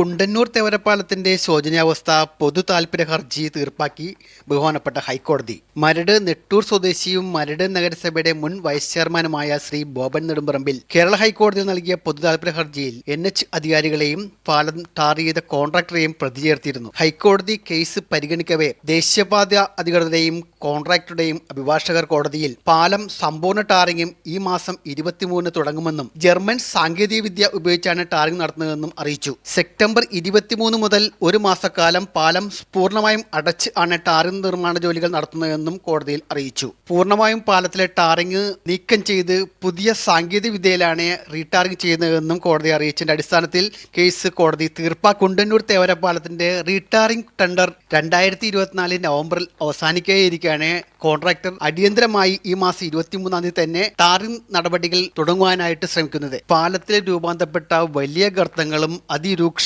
കുണ്ടന്നൂർ തേവരപ്പാലത്തിന്റെ ശോചനീയാവസ്ഥ പൊതു താൽപര്യ ഹർജി തീർപ്പാക്കി ബഹുമാനപ്പെട്ട ഹൈക്കോടതി. മരട് നെട്ടൂർ സ്വദേശിയും മരട് നഗരസഭയുടെ മുൻ വൈസ് ചെയർമാനുമായ ശ്രീ ബോബൻ നെടുമ്പറമ്പിൽ കേരള ഹൈക്കോടതിയിൽ നൽകിയ പൊതു താൽപര്യ ഹർജിയിൽ എൻ എച്ച് അധികാരികളെയും പാലം ടാർ ചെയ്ത കോൺട്രാക്ടറെയും പ്രതി ചേർത്തിരുന്നു ഹൈക്കോടതി കേസ് പരിഗണിക്കവേ ദേശീയപാത അധികൃതരെയും കോൺട്രാക്ടറുടെയും അഭിഭാഷകർ കോടതിയിൽ പാലം സമ്പൂർണ ടാറിങ്ങും ഈ മാസം ഇരുപത്തിമൂന്ന് തുടങ്ങുമെന്നും ജർമ്മൻ സാങ്കേതിക വിദ്യ ഉപയോഗിച്ചാണ് ടാറിംഗ് നടത്തുന്നതെന്നും അറിയിച്ചു. സെപ്റ്റംബർ ഇരുപത്തിമൂന്ന് മുതൽ ഒരു മാസക്കാലം പാലം പൂർണമായും അടച്ച് ആണ് ടാറിംഗ് നിർമ്മാണ ജോലികൾ നടത്തുന്നതെന്നും കോടതിയിൽ അറിയിച്ചു. പൂർണമായും പാലത്തിലെ ടാറിംഗ് നീക്കം ചെയ്ത് പുതിയ സാങ്കേതിക വിദ്യയിലാണ് റീടാറിംഗ് ചെയ്യുന്നതെന്നും കോടതി അറിയിച്ചതിന്റെ അടിസ്ഥാനത്തിൽ കേസ് കോടതി തീർപ്പ കുണ്ടന്നൂർ തേവര പാലത്തിന്റെ റീടാറിംഗ് ടെൻഡർ രണ്ടായിരത്തി ഇരുപത്തിനാല് നവംബറിൽ അവസാനിക്കുകയായിരിക്കാണ് കോൺട്രാക്ടർ അടിയന്തരമായി ഈ മാസം ഇരുപത്തിമൂന്നാം തീയതി തന്നെ ടാറിംഗ് നടപടികൾ തുടങ്ങുവാനായിട്ട് ശ്രമിക്കുന്നത്. പാലത്തിൽ രൂപാന്തരപ്പെട്ട വലിയ ഗർത്തങ്ങളും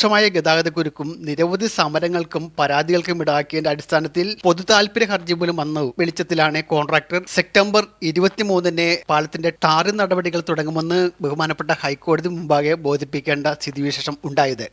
അതിരൂക്ഷമായ ഗതാഗതക്കുരുക്കും നിരവധി സമരങ്ങൾക്കും പരാതികൾക്കും ഇടാക്കിയതിന്റെ അടിസ്ഥാനത്തിൽ പൊതു താല്പര്യ ഹർജി മൂലം വന്നു വെളിച്ചത്തിലാണ് കോൺട്രാക്ടർ. സെപ്റ്റംബർ ഇരുപത്തിമൂന്നിന് പാലത്തിന്റെ ടാറിംഗ് നടപടികൾ തുടങ്ങുമെന്ന് ബഹുമാനപ്പെട്ട ഹൈക്കോടതി മുമ്പാകെ ബോധിപ്പിക്കേണ്ട സ്ഥിതിവിശേഷം ഉണ്ടായത്.